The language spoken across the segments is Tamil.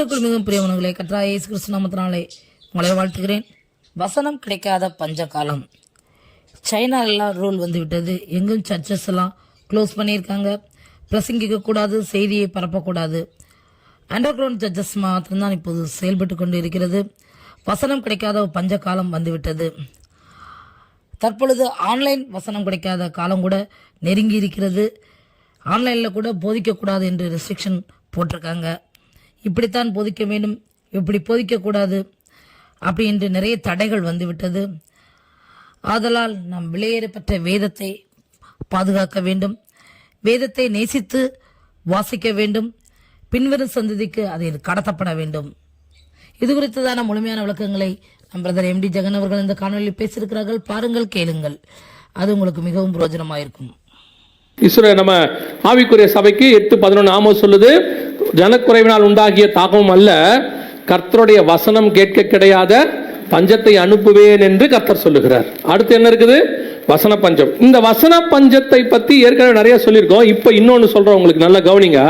கிறிஸ்துக்குள் மிகவும் பிரியவனங்களே கற்றா இயேசு கிறிஸ்து நாமத்தினாலே உங்களை வாழ்த்துகிறேன். வசனம் கிடைக்காத பஞ்ச காலம் சைனாலெல்லாம் ரூல் வந்து விட்டது எங்கும் சர்ச்சஸ் எல்லாம் க்ளோஸ் பண்ணியிருக்காங்க. பிரசங்கிக்க கூடாது செய்தியை பரப்பக்கூடாது. அண்டர் கிரவுண்ட் ஜட்ஜஸ் மாத்திரம்தான் இப்போது செயல்பட்டு கொண்டு இருக்கிறது வசனம் கிடைக்காத பஞ்ச காலம் வந்துவிட்டது. தற்பொழுது ஆன்லைன் வசனம் கிடைக்காத காலம் கூட நெருங்கி இருக்கிறது ஆன்லைனில் கூட போதிக்கக்கூடாது என்று ரெஸ்ட்ரிக்ஷன் போட்டிருக்காங்க. இப்படித்தான் போதிக்க வேண்டும் இப்படி போதிக்கக்கூடாது அப்படி என்று நிறைய தடைகள் வந்துவிட்டது. ஆதலால் நாம் வெளியேறப்பட்ட வேதத்தை பாதுகாக்க வேண்டும். வேதத்தை நேசித்து வாசிக்க வேண்டும். பின்வரும் சந்ததிக்கு அதை கடத்தப்பட வேண்டும். இது குறித்ததான முழுமையான விளக்கங்களை நம் பிரதர் எம்டி ஜெகன் அவர்கள் இந்த காணொலியில் பேசியிருக்கிறார்கள். பாருங்கள் கேளுங்கள். அது உங்களுக்கு மிகவும் பிரயோஜனமாயிருக்கும். இஸ்ரோ நம்ம ஆவிக்குரிய சபைக்கு எட்டு பதினொன்று ஆமோ சொல்லுது. ஜனக்குறைவினால் உண்டாகிய தாகமும் அல்ல. கர்த்தருடைய வசனம் கேட்க கிடையாத பஞ்சத்தை அனுப்புவேன் என்று கர்த்தர் சொல்லுகிறார். அடுத்து என்ன இருக்குது? வசன பஞ்சம் இந்த வசன பஞ்சத்தை பத்தி ஏற்கனவே நிறைய சொல்லியிருக்கோம். இப்போ இன்னொன்று சொல்றோம் உங்களுக்கு நல்லா கவனிங்க.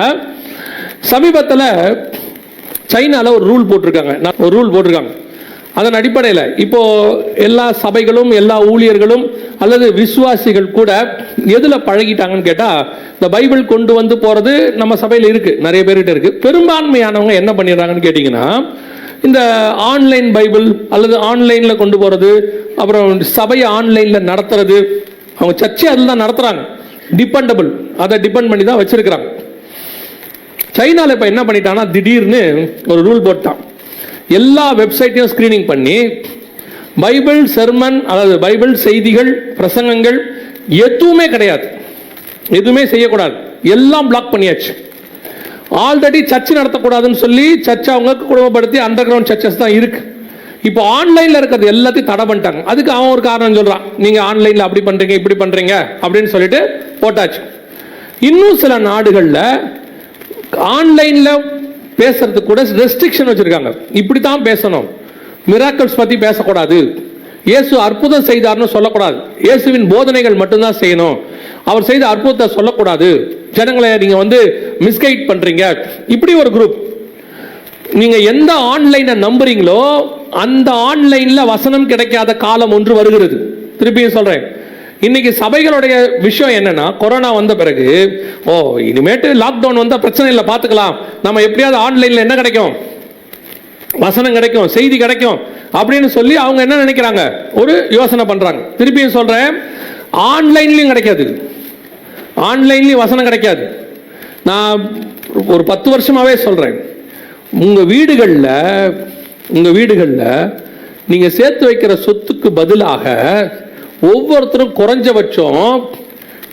சமீபத்தில் சைனால ஒரு ரூல் போட்டிருக்காங்க. நான் ஒரு ரூல் போட்டிருக்காங்க. அதன் அடிப்படையில் இப்போ எல்லா சபைகளும் எல்லா ஊழியர்களும் அல்லது விசுவாசிகள் கூட எதுல பழகிட்டாங்கன்னு கேட்டா இந்த பைபிள் கொண்டு வந்து போறது நம்ம சபையில் இருக்கு. நிறைய பேர்கிட்ட இருக்கு. பெரும்பான்மையானவங்க என்ன பண்ணிடுறாங்கன்னு கேட்டிங்கன்னா இந்த ஆன்லைன் பைபிள் அல்லது ஆன்லைன்ல கொண்டு போறது அப்புறம் சபையை ஆன்லைன்ல நடத்துறது அவங்க சர்ச்சை அதில் தான் நடத்துறாங்க. டிபெண்டபிள். அதை டிபெண்ட் பண்ணி தான் வச்சிருக்கிறாங்க. சைனால இப்போ என்ன பண்ணிட்டான்னா திடீர்னு ஒரு ரூல் போட்டான். எல்லா வெப்சைட்டையும் ஸ்கிரீனிங் பண்ணி பைபிள் சர்மன் அதாவது பைபிள் செய்திகள் பிரசங்கங்கள் எதுவுமே கிடையாது. எதுவுமே செய்யக்கூடாது. எல்லாம் பிளாக் பண்ணியாச்சு. ஆல்ரெடி சர்ச் நடத்தக்கூடாதுன்னு சொல்லி சர்ச் அவங்க குடும்பப்படுத்தி அண்டர் கிரவுண்ட் சர்ச்சஸ் தான் இருக்கு. இப்போ ஆன்லைன்ல இருக்கிறது எல்லாத்தையும் தடை பண்ணிட்டாங்க. அதுக்கு அவன் ஒரு காரணம் சொல்றான். நீங்க ஆன்லைன்ல அப்படி பண்றீங்க இப்படி பண்றீங்க அப்படின்னு சொல்லிட்டு போட்டாச்சு. இன்னும் சில நாடுகளில் ஆன்லைன்ல பேசுறதுக்கு கூட ரெஸ்ட்ரிக்ஷன் வச்சிருக்காங்க. இப்படி தான் பேசணும். மிராக்கல்ஸ் பத்தி பேசக்கூடாது. இயேசு அற்புதம் செய்தார்னு சொல்லக்கூடாது. இயேசுவின் போதனைகள் மட்டும்தான் செய்யணும். அவர் செய்த அற்புதத்தை சொல்லக்கூடாது. ஜனங்களை நீங்க வந்து மிஸ்கைட் பண்றீங்க. இப்படி ஒரு குரூப் நீங்க எந்த ஆன்லைனை நம்புறீங்களோ அந்த ஆன்லைன்ல வசனம் கிடைக்காத காலம் ஒன்று வருகிறது. திருப்பியும் சொல்றேன். இன்னைக்கு சபைகளுடைய விஷயம் என்னன்னா கொரோனா வந்த பிறகு ஓ இனிமேட்டு லாக்டவுன் வந்தால் பிரச்சனை இல்லை பார்த்துக்கலாம் நம்ம எப்படியாவது ஆன்லைன்ல என்ன கிடைக்கும்? வசனம் கிடைக்கும் செய்தி கிடைக்கும் அப்படின்னு சொல்லி அவங்க என்ன நினைக்கிறாங்க? ஒரு யோசனை பண்றாங்க. திருப்பியும் சொல்றேன் ஆன்லைன்லயும் கிடைக்காது. ஆன்லைன்லயும் வசனம் கிடைக்காது. நான் ஒரு பத்து வருஷமாவே சொல்றேன். உங்க வீடுகளில் உங்க வீடுகளில் நீங்க சேர்த்து வைக்கிற சொத்துக்கு பதிலாக ஒவ்வொருத்தரும் குறைஞ்சபட்சம்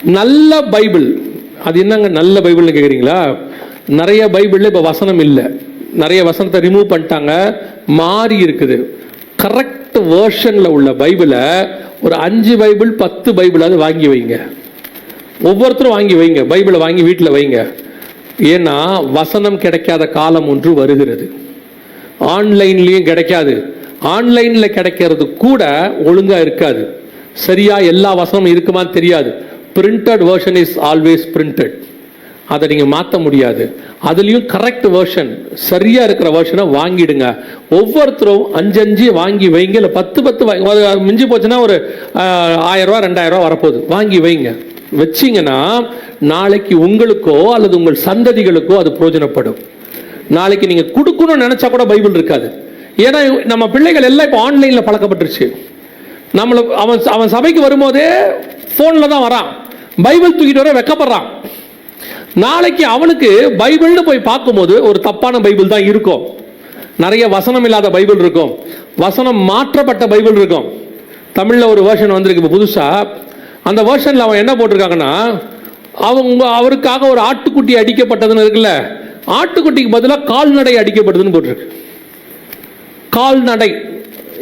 நல்ல பைபிள் அது என்னங்க நல்ல பைபிள்னு கேட்குறீங்களா நிறைய பைபிளில் இப்போ வசனம் இல்லை. நிறைய வசனத்தை ரிமூவ் பண்ணிட்டாங்க. மாறி இருக்குது. கரெக்ட் வேர்ஷனில் உள்ள பைபிளை ஒரு அஞ்சு பைபிள் பத்து பைபிளாவது வாங்கி வைங்க. ஒவ்வொருத்தரும் வாங்கி வைங்க. பைபிளை வாங்கி வீட்டில் வைங்க. ஏன்னா வசனம் கிடைக்காத காலம் ஒன்று வருகிறது. ஆன்லைன்லேயும் கிடைக்காது. ஆன்லைனில் கிடைக்கிறது கூட ஒழுங்காக இருக்காது. சரியாக எல்லா வசனமும் இருக்குமான்னு தெரியாது. Printed version is always printed அதை நீங்கள் மாற்ற முடியாது. அதுலேயும் கரெக்ட் வேர்ஷன் சரியாக இருக்கிற வேர்ஷனை வாங்கிடுங்க. ஒவ்வொருத்தரும் அஞ்சு அஞ்சு வாங்கி வைங்க. இல்லை பத்து பத்து வாங்கி- அது மிஞ்சி போச்சுன்னா ஒரு ஆயிரரூவா ரெண்டாயிரரூவா வரப்போகுது. வாங்கி வைங்க. வச்சிங்கன்னா நாளைக்கு உங்களுக்கோ அல்லது உங்கள் சந்ததிகளுக்கோ அது பிரயோஜனப்படும் நாளைக்கு நீங்கள் கொடுக்கணும்னு நினச்சா கூட பைபிள் இருக்காது. ஏன்னா நம்ம பிள்ளைகள் எல்லாம் இப்போ ஆன்லைனில் பழக்கப்பட்டுருச்சு. நம்மளை அவன் அவன் சபைக்கு வரும்போதே ஃபோனில் தான் வரான். பைபிள் தூக்கிட்டு வர வெக்கப்படுறான். நாளைக்கு அவனுக்கு பைபிள்னு போய் பார்க்கும்போது ஒரு தப்பான பைபிள் தான் இருக்கும். நிறைய வசனம் இல்லாத பைபிள் இருக்கும். வசனம் மாற்றப்பட்ட பைபிள் இருக்கும். தமிழில் ஒரு வேர்ஷன் வந்திருக்கு இப்போ புதுசாக அந்த வேர்ஷனில் அவன் என்ன போட்டிருக்காங்கன்னா அவங்க அவருக்காக ஒரு ஆட்டுக்குட்டி அடிக்கப்பட்டதுன்னு இருக்குல்ல ஆட்டுக்குட்டிக்கு பதிலாக கால்நடை அடிக்கப்படுதுன்னு போட்டிருக்கு. கால்நடை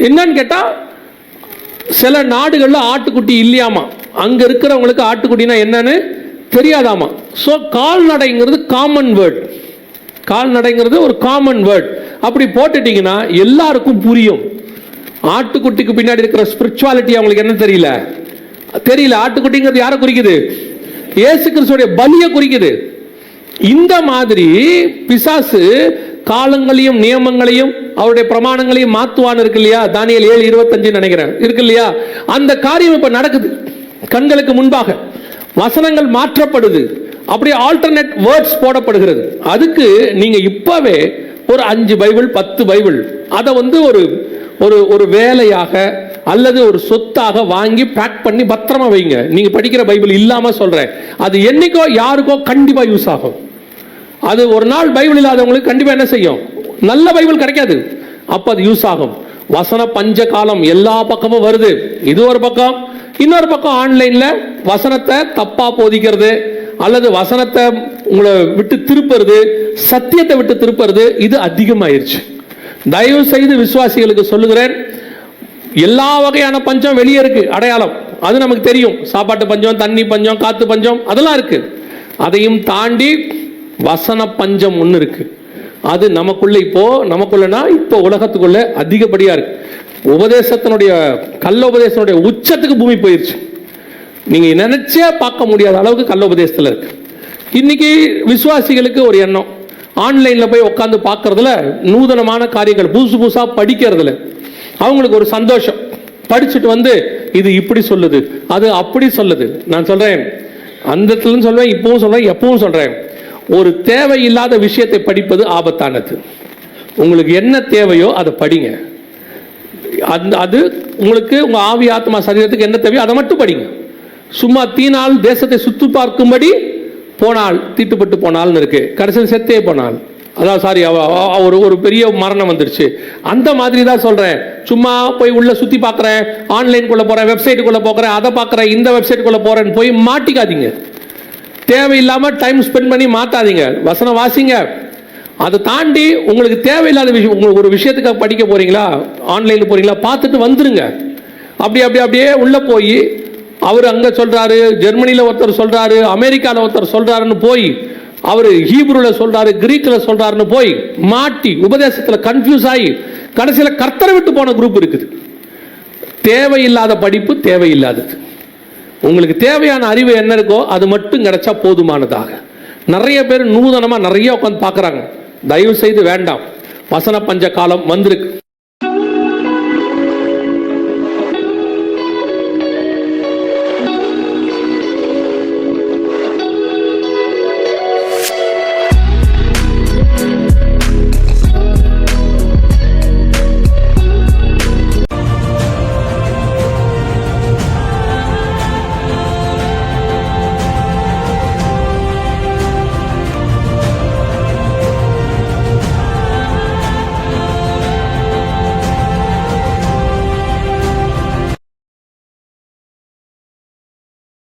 என்னன்னு கேட்டால் சில நாடுகளில் ஆட்டுக்குட்டி இல்லையாமா? அங்கே இருக்கிறவங்களுக்கு ஆட்டுக்குட்டினா என்னன்னு? தெரியாதாமா? ஸோ கால்நடைங்கிறது காமன் வேர்ட் கால்நடைங்கிறது ஒரு காமன் வேர்ட் அப்படி போட்டுட்டீங்கன்னா எல்லாருக்கும் புரியும். ஆட்டுக்குட்டிக்கு பின்னாடி இருக்கிற ஸ்பிரிச்சுவாலிட்டி அவங்களுக்கு என்ன தெரியல? தெரியல. ஆட்டுக்குட்டிங்கிறது யாரை குறிக்குது? இயேசு கிறிஸ்துடைய பலியை குறிக்குது. இந்த மாதிரி பிசாசு காலங்களையும் நியமங்களையும் அவருடைய பிரமாணங்களையும் மாத்துவான் இருக்கு இல்லையா? தானியல் ஏழு இருபத்தஞ்சு நினைக்கிறேன். இருக்கு இல்லையா? அந்த காரியம் இப்ப நடக்குது. கண்களுக்கு முன்பாக. வசனங்கள் மாற்றப்படுது. அப்படியே ஆல்டர்னேட் வேர்ட்ஸ் போடப்படுகிறது. அதுக்கு நீங்க இப்பவே ஒரு அஞ்சு பைபிள் பத்து பைபிள் அதை வந்து ஒரு ஒரு ஒரு வேலையாக அல்லது ஒரு சொத்தாக வாங்கி பேக் பண்ணி பத்திரமா வைங்க. நீங்க படிக்கிற பைபிள் இல்லாம சொல்றேன். அது என்னைக்கோ யாருக்கோ கண்டிப்பா யூஸ் ஆகும். அது ஒரு நாள் பைபிள் இல்லாதவங்களுக்கு கண்டிப்பா என்ன செய்யும்? நல்ல பைபிள் கிடைக்காது. அப்ப அது யூஸ் ஆகும். வசன பஞ்ச காலம் எல்லா பக்கமும் வருது. இது ஒரு பக்கம் இன்னொரு பக்கம் ஆன்லைன்ல வசனத்தை தப்பா போதிக்கிறது அல்லது வசனத்தை உங்களை விட்டு திருப்புறது சத்தியத்தை விட்டு திருப்புறது இது அதிகமாயிருச்சு. தயவு செய்து விசுவாசிகளுக்கு சொல்லுகிறேன் எல்லா வகையான பஞ்சம் வெளியே இருக்கு அடையாளம். அது நமக்கு தெரியும். சாப்பாட்டு பஞ்சம் தண்ணி பஞ்சம் காத்து பஞ்சம் அதெல்லாம் இருக்கு. அதையும் தாண்டி வசன பஞ்சம் ஒன்று இருக்கு. அது நமக்குள்ள இப்போ நமக்குள்ளனா இப்போ உலகத்துக்குள்ள அதிகப்படியா இருக்கு. உபதேசத்தினுடைய கள்ள உபதேசத்தினுடைய உச்சத்துக்கு பூமி போயிருச்சு. நீங்க நினைச்சே பார்க்க முடியாத அளவுக்கு கள்ள உபதேசத்தில் இருக்கு. இன்னைக்கு விசுவாசிகளுக்கு ஒரு எண்ணம். ஆன்லைன்ல போய் உட்காந்து பார்க்கறதுல நூதனமான காரியங்கள் புதுசு புதுசா படிக்கிறதுல அவங்களுக்கு ஒரு சந்தோஷம். படிச்சுட்டு வந்து இது இப்படி சொல்லுது அது அப்படி சொல்லுது. நான் சொல்றேன் அந்த இடத்துலன்னு சொல்வேன் இப்பவும் சொல்றேன் எப்பவும் சொல்றேன். ஒரு தேவையில்லாத விஷயத்தை படிப்பது ஆபத்தானது. உங்களுக்கு என்ன தேவையோ அதை படிங்க. அந்த அது உங்களுக்கு உங்க ஆவி ஆத்மா சரீரத்துக்கு என்ன தேவையோ அதை மட்டும் படிங்க. சும்மா தீனால் தேசத்தை சுத்து பார்க்கும்படி போனால் தீட்டுப்பட்டு போனால்னு இருக்கு. கடைசியில் செத்தே போனாள். அதான் சாரி ஒரு ஒரு பெரிய மரணம் வந்துருச்சு. அந்த மாதிரி தான் சொல்கிறேன் சும்மா போய் உள்ளே சுற்றி பார்க்குறேன். ஆன்லைனுக்குள்ளே போகிறேன் வெப்சைட்டுக்குள்ளே போகிறேன் அதை பார்க்குறேன் இந்த வெப்சைட்டுக்குள்ளே போகிறேன்னு போய் மாட்டிக்காதீங்க. தேவையில்லாமல் டைம் ஸ்பெண்ட் பண்ணி மாற்றாதீங்க வசனம் வாசிங்க. அதை தாண்டி உங்களுக்கு தேவையில்லாத விஷயம் உங்களுக்கு ஒரு விஷயத்துக்காக படிக்க போகிறீங்களா ஆன்லைனில் போகிறீங்களா பார்த்துட்டு வந்துடுங்க அப்படி அப்படி அப்படியே உள்ளே போய் அவர் அங்க சொல்றாரு ஜெர்மனியில் ஒருத்தர் சொல்றாரு அமெரிக்கால ஒருத்தர் சொல்றாருன்னு போய் அவர் ஹீப்ரூவில் சொல்றாரு கிரீக்ல சொல்றாருன்னு போய் மாட்டி உபதேசத்துல கன்ஃபியூஸ் ஆகி கடைசியில கர்த்தரை விட்டு போன குரூப் இருக்குது. தேவையில்லாத படிப்பு தேவையில்லாதது. உங்களுக்கு தேவையான அறிவு என்ன இருக்கோ அது மட்டும் கிடைச்சா போதுமானதாக. நிறைய பேர் நூதனமா நிறைய உட்காந்து பார்க்குறாங்க. தயவு செய்து வேண்டாம். வசன பஞ்ச காலம் வந்திருக்கு.